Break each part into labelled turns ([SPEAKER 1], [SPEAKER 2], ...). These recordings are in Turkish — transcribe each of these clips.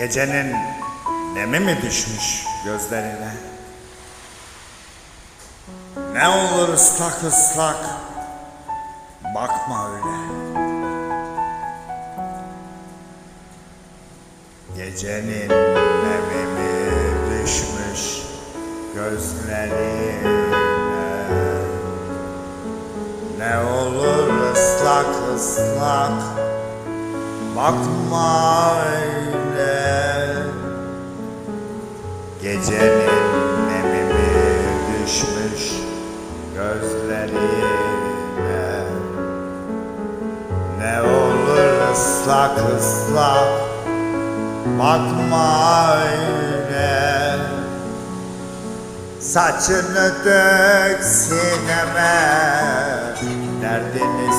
[SPEAKER 1] Gecenin nemi mi düşmüş gözlerine? Ne olur ıslak ıslak bakma öyle. Gecenin nemi mi düşmüş gözlerine? Ne olur ıslak ıslak bakma öyle Gecenin nemi mi düşmüş gözlerine Ne olur ıslak ıslak bakma öyle. Saçını dök sineme Derdini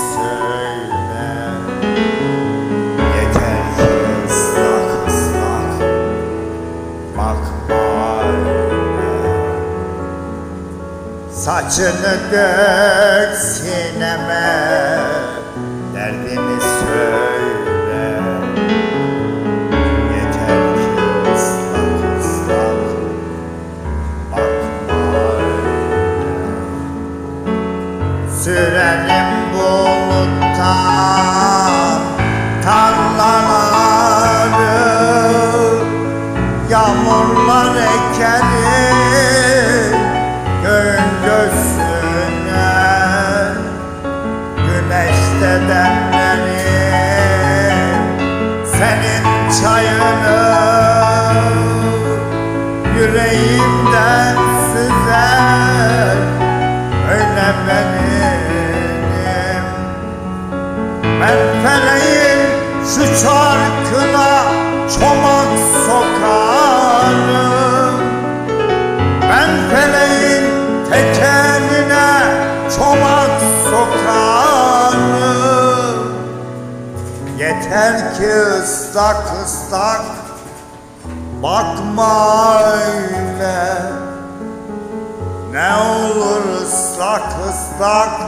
[SPEAKER 1] Saçını dök sineme Derdini söyle. Yeter ki ıslak ıslak Sürelim buluttan Demlerim senin çayını Yüreğimden Yeter ki ıslak ıslak bakma öyle. Ne olur ıslak ıslak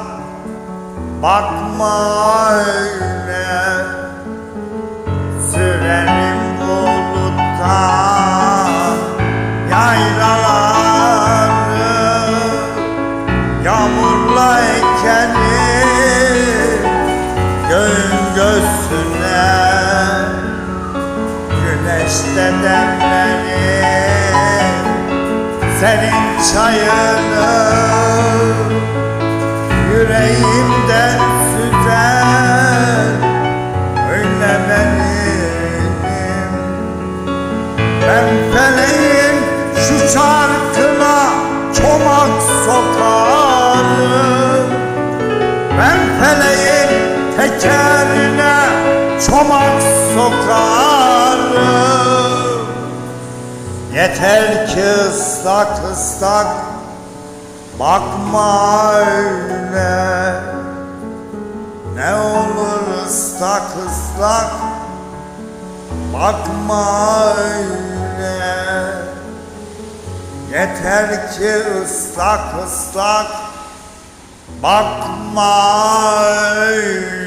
[SPEAKER 1] bakma öyle göğün göğsüne Güneşte demlerim senin çayını Yüreğimden çomak sokarım Yeter ki ıslak ıslak bakma öyle Ne olur ıslak ıslak bakma öyle Yeter ki ıslak ıslak bakma öyle